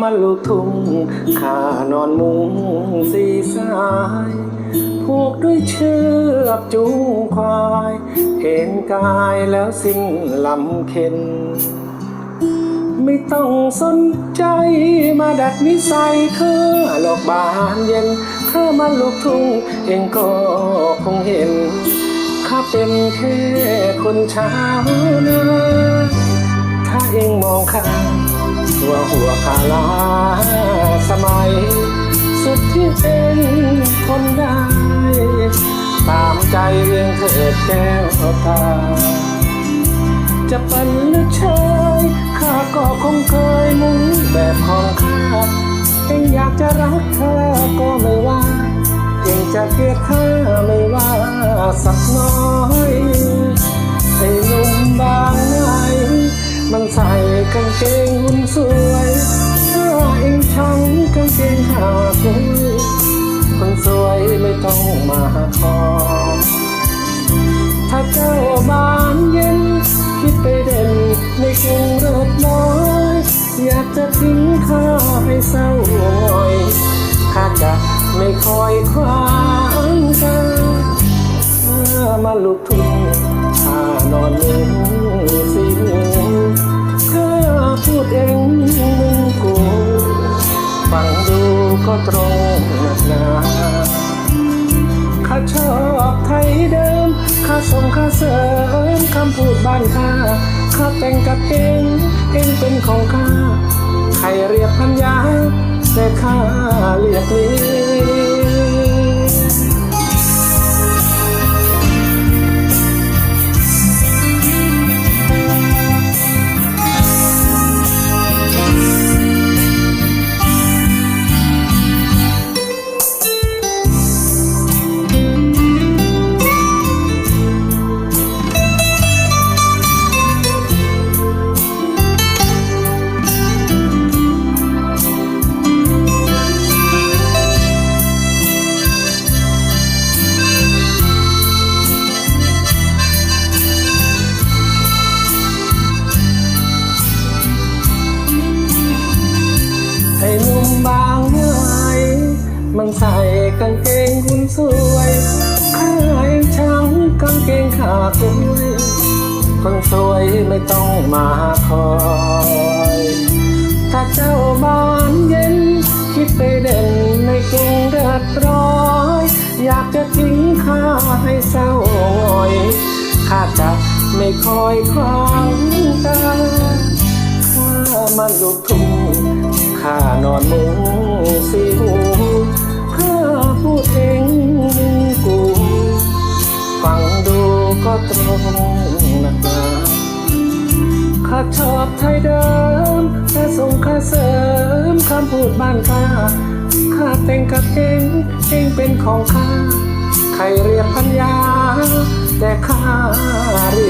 มาลุกทุ่งข้านอนมุงสีสายผูกด้วยเชือกจูงควาย เห็นกายแล้วสิ้นลำเค็น ไม่ต้องสนใจมาดัดนิสัยเธอหลอกบานเย็นเธอมาลูกทุ่งเองก็คงเห็นข้าเป็นแค่คนชาวนาถ้าเองมองข้า มว่าหัวขาลาสมัย สุดที่เป็นคนได้ ตามใจเรื่องเถิดแก้วตา จะเป็นหรือชายข้าก็คงเคยมุ่งแบบของข้าเองอยากจะรักเธอก็ไม่ว่าเองจะเกลียดเธอไม่ว่าสักน้อย มันใส่กางเกงหุ่นสวยถ้าเองชังกางเกงขาคุยคนสวยไม่ต้องมาขอถ้าเจ้าบานเย็น คิดไปเด่นในกรุงริดน้อย อยากจะทิ้งข้าให้เศร้าหงอยข้าจะไม่คอยคว้างกันถ้ามาลุกทุ่ง ข้านอนมุงสิข้าพูดเองมึงกูฟังดูก็ตรงนักหนาข้าชอบไทยเดิมข้าส่งข้าเสริมคำพูดบ้านข้าข้าแต่งกับเองเองเป็นของข้าใครเรียกพันยาแต่ข้าเรียกนี้ บางเมื่อไหร่มันใส่กางเกงหุ่นสวยขาเองช่างกางเกงขาคุยคนสวยไม่ต้องมาคอย ถ้าเจ้าบานเย็น คิดไปเด่นในกรุงเดือดร้อยอยากจะทิ้งข้าให้เศร้าหงอยข้าจะไม่คอยคว้างตาข้ามันลูกทุ่ง นอนมุงสีหูข้าพูดเองมึงกูฟังดูก็ตรงนักหนาข้าชอบไทยเดิมข้าส่งข้าเสริมคำพูดบ้านข้าข้าแต่งกับเองเองเป็นของข้าใครเรียกพันยาแต่ข้าเรีย